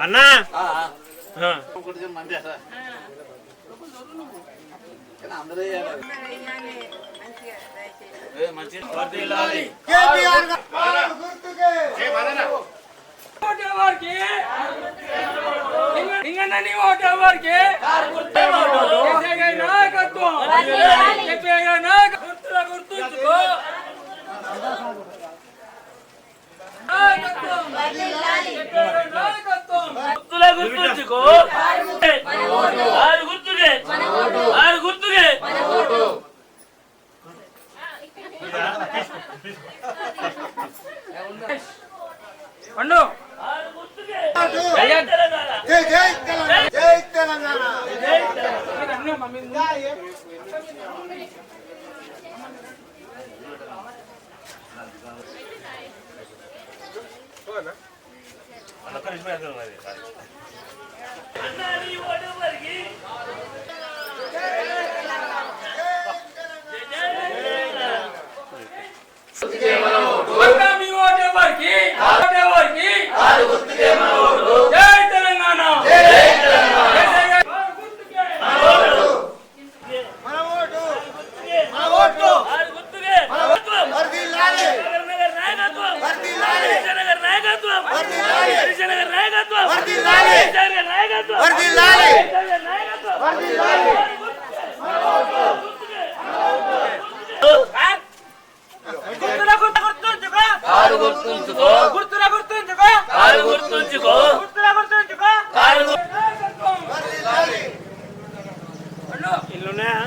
అన్నా ఆ, ఆ. ఒకటి మంది అసలు. కానీ అందరూ చేయాలి. ఏ, మంచిగా వర్ధిల్లాలి. ఓటేవారికి ఇంగన్న నీ ఓటేవారికి కేసీఆర్ నాయకత్వం కేసీఆర్ నాయక- గుర్తుల గుర్తుంచుకో గుర్తులే గుర్తుంచుకో. ఆరు గుర్తులే ఆరు గుర్తులే పండు. ఆరు గుర్తులే అయ్యా తెలంగాణ మీరు అన్నీ మమ్మీ అన్నా నీ ఓటేవారికి అన్నా మీ ఓటేవారికి ఓటేవారికి జై తెలంగాణ కేసీఆర్ ఆరు గుర్తుకే. ఆరు గుర్తులే నగర్ నగర్ నాయకత్వం హరిశనగర్ నాయకత్వం హరిశనగర్ నాయకత్వం హరిశనగర్ నాయకత్వం హరిశనగర్ నాయకత్వం గుర్తుల గుర్తు గుర్తుంచుకో ఆరు గుర్తుంచుకో గుర్తుల గుర్తుంచుకో ఆరు గుర్తుంచుకో గుర్తుల గుర్తుంచుకో ఆరు గు- నాయకత్వం. పండు ఇల్లున్నాయా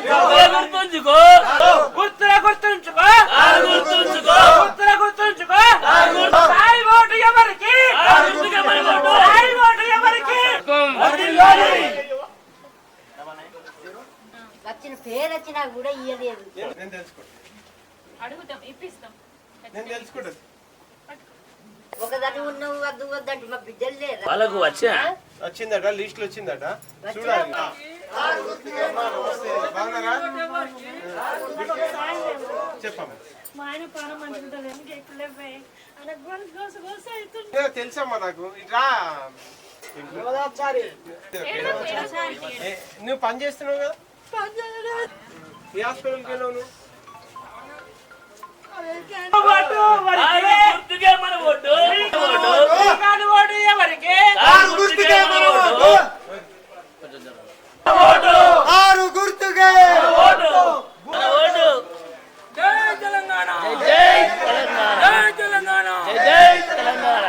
గుర్తులే గుర్తుంచుకో గుర్తుల గుర్తుంచుకో ఆరు గుర్తుంచుకో గుర్తుల గుర్తుంచుకో ఆరు గుర్తు సాయి ఓటు ఎవరికి ఆరు గుర్తుకే మన ఓటు సాయి ఓటు ఎవరికి వచ్చిన పేరు వచ్చినా కూడా ఇయ్యలేదు నేను తెలుసుకుంటా అడుగుతాం ఇప్పిస్తాం. నేను తెలుసుకుంటా ఒకదాని ఉన్నవు వద్దు వద్దంటే మా బిడ్డలు లేదా వాళ్ళకు వచ్చా? వచ్చిందట లిస్ట్ వచ్చిందట. చూడాలి. చెప్పమ్మా. తెలుసమ్మా నాకు. ఇట్రా. ఏ, నువ్వు పని చేస్తున్నావు కదా? ఏ హాస్పిటల్కి ఎవరికి? ఆరు గుర్తుకే మన ఓటు ఓటు కాని ఓటు ఎవరికి ఆరు గుర్తుకే మన ఓటు ఓటు ఆరు గుర్తుకే ఓటు మన ఓటు జై తెలంగాణ జై తెలంగాణ జై తెలంగాణ జై తెలంగాణ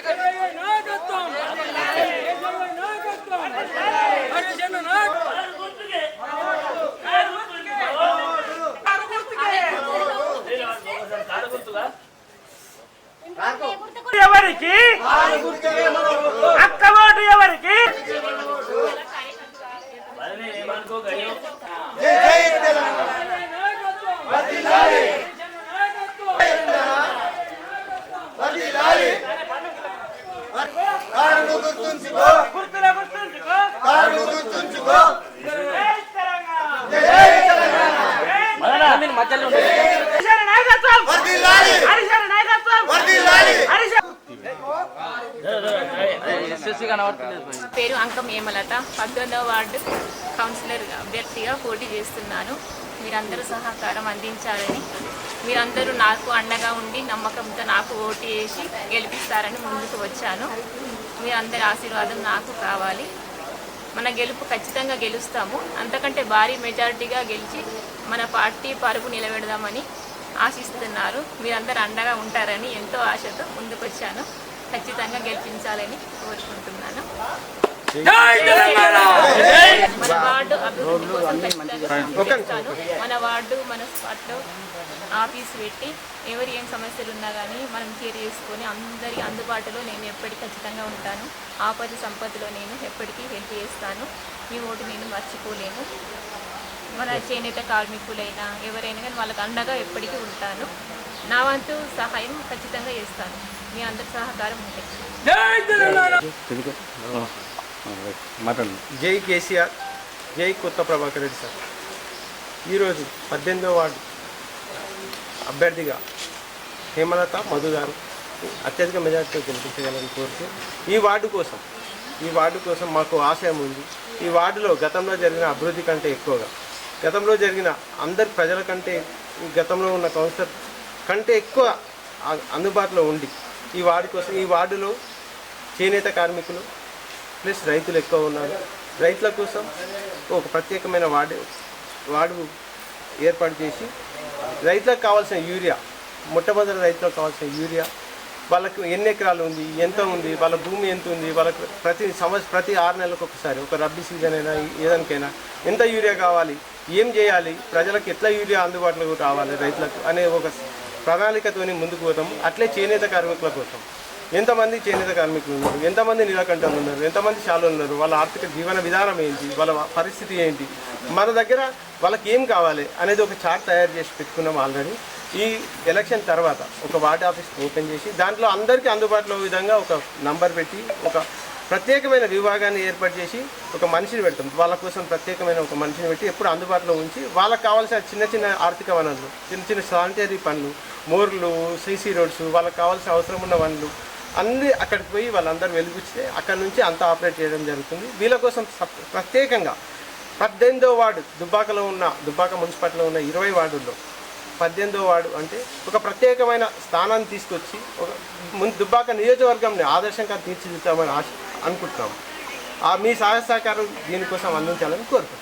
కేసీఆర్ నాయకత్వం కేసీఆర్ నాయకత్వం హరిజన నాయకత్వం ఆరు గుర్తుకే ఆరు గుర్తుకే ఆరు గుర్తుకే. ఆరు గుర్తుగా ఎవరికి అక్క ఓటు ఎవరికి మరి ఏమనుకో గడియో గుర్తుల గుర్తుంచుకో. జై తెలంగాణ. హరిజన నాయకత్వం. హరిజన నాయకత్వం. హరిజన పేరు అంకం ఏమలత. పద్దెనిమిదవ వార్డు కౌన్సిలర్ అభ్యర్థిగా పోటీ చేస్తున్నాను. మీరందరూ సహకారం అందించాలని మీరందరూ నాకు అండగా ఉండి నమ్మకంతో నాకు ఓటు వేసి గెలిపిస్తారని ముందుకు వచ్చాను. మీరందరి ఆశీర్వాదం నాకు కావాలి. మన గెలుపు ఖచ్చితంగా గెలుస్తాము. అంతకంటే భారీ మెజారిటీగా గెలిచి మన పార్టీ పరుపు నిలబెడదామని ఆశిస్తున్నారు. మీరందరూ అండగా ఉంటారని ఎంతో ఆశతో ముందుకొచ్చాను. ఖచ్చితంగా గెలిపించాలని కోరుకుంటున్నాను. మన వార్డు అభివృద్ధి కోసం ఖచ్చితంగా మన వార్డు మన స్పాట్లో ఆఫీస్ పెట్టి ఎవరు ఏం సమస్యలు ఉన్నా కానీ మనం కేర్ చేసుకొని అందరి అందుబాటులో నేను ఎప్పటికీ ఖచ్చితంగా ఉంటాను ఆపద సంపదలో నేను ఎప్పటికీ హెల్ప్ చేస్తాను మీ ఓటు నేను మర్చిపోలేను మన చేనేత కార్మికులైనా ఎవరైనా కానీ వాళ్ళకి అండగా ఎప్పటికీ ఉంటాను నా వంతు సహాయం ఖచ్చితంగా చేస్తాను మీ అందరి సహకారం ఉంటాయి మటన్ జై కేసీఆర్ జై కొత్త ప్రభాకర్ రెడ్డి సార్. ఈరోజు పద్దెనిమిదో వార్డు అభ్యర్థిగా హేమలత మధు గారు అత్యధిక మెజార్టీతో గెలిపించగలని కోరుతూ ఈ వార్డు కోసం ఈ వార్డు కోసం మాకు ఆశయం ఉంది. ఈ వార్డులో గతంలో జరిగిన అభివృద్ధి కంటే ఎక్కువగా గతంలో జరిగిన అందరి ప్రజల కంటే ఈ గతంలో ఉన్న కౌన్సిలర్ కంటే ఎక్కువ అందుబాటులో ఉండి ఈ వార్డు కోసం ఈ వార్డులో చేనేత కార్మికులు ప్లస్ రైతులు ఎక్కువ ఉన్నారు. రైతుల కోసం ఒక ప్రత్యేకమైన వార్డు వార్డు ఏర్పాటు చేసి రైతులకు కావాల్సిన యూరియా మొట్టమొదటి రైతులకు కావాల్సిన యూరియా వాళ్ళకు ఎన్ని ఎకరాలు ఉంది ఎంత ఉంది వాళ్ళ భూమి ఎంత ఉంది వాళ్ళకు ప్రతి సంవత్సరం ప్రతి ఆరు నెలలకు ఒకసారి ఒక రబ్బీ సీజన్ అయినా ఏదానికైనా ఎంత యూరియా కావాలి ఏం చేయాలి ప్రజలకు ఎట్లా యూరియా అందుబాటులోకి రావాలి రైతులకు అనే ఒక ప్రణాళికతోని ముందుకు పోతాం అట్లే చేనేత కార్మికుల కోసం. ఎంతమంది చేనేత కార్మికులు ఉన్నారు? ఎంతమంది నిరాకంఠాలు ఉన్నారు? ఎంతమంది శాలు ఉన్నారు? వాళ్ళ ఆర్థిక జీవన విధానం ఏంటి? వాళ్ళ పరిస్థితి ఏంటి? మన దగ్గర వాళ్ళకి ఏం కావాలి అనేది ఒక చార్ట్ తయారు చేసి పెట్టుకున్నాం ఆల్రెడీ. ఈ ఎలక్షన్ తర్వాత ఒక వార్డ్ ఆఫీస్ ఓపెన్ చేసి దాంట్లో అందరికీ అందుబాటులో విధంగా ఒక నంబర్ పెట్టి ఒక ప్రత్యేకమైన విభాగాన్ని ఏర్పాటు చేసి ఒక మనిషిని పెడతాం. వాళ్ళ కోసం ప్రత్యేకమైన ఒక మనిషిని పెట్టి ఎప్పుడు అందుబాటులో ఉంచి వాళ్ళకి కావాల్సిన చిన్న చిన్న ఆర్థిక వనరులు చిన్న చిన్న శానిటరీ పనులు మోర్లు సీసీ రోడ్స్ వాళ్ళకి కావాల్సిన అవసరం ఉన్న వనరులు అన్ని అక్కడికి పోయి వాళ్ళందరూ వెలిపిస్తే అక్కడ నుంచి అంతా ఆపరేట్ చేయడం జరుగుతుంది. వీళ్ళ కోసం సప్- ప్రత్యేకంగా పద్దెనిమిదో వార్డు దుబ్బాకలో ఉన్న దుబ్బాక మున్సిపాలిటీలో ఉన్న ఇరవై వార్డుల్లో పద్దెనిమిదో వార్డు అంటే ఒక ప్రత్యేకమైన స్థానాన్ని తీసుకొచ్చి ఒక ముందు దుబ్బాక నియోజకవర్గంని ఆదర్శంగా తీర్చిదిద్దామని ఆశ అనుకుంటున్నాము. ఆ మీ సహాయ సహకారం దీనికోసం అందించాలని కోరుకుంటున్నాం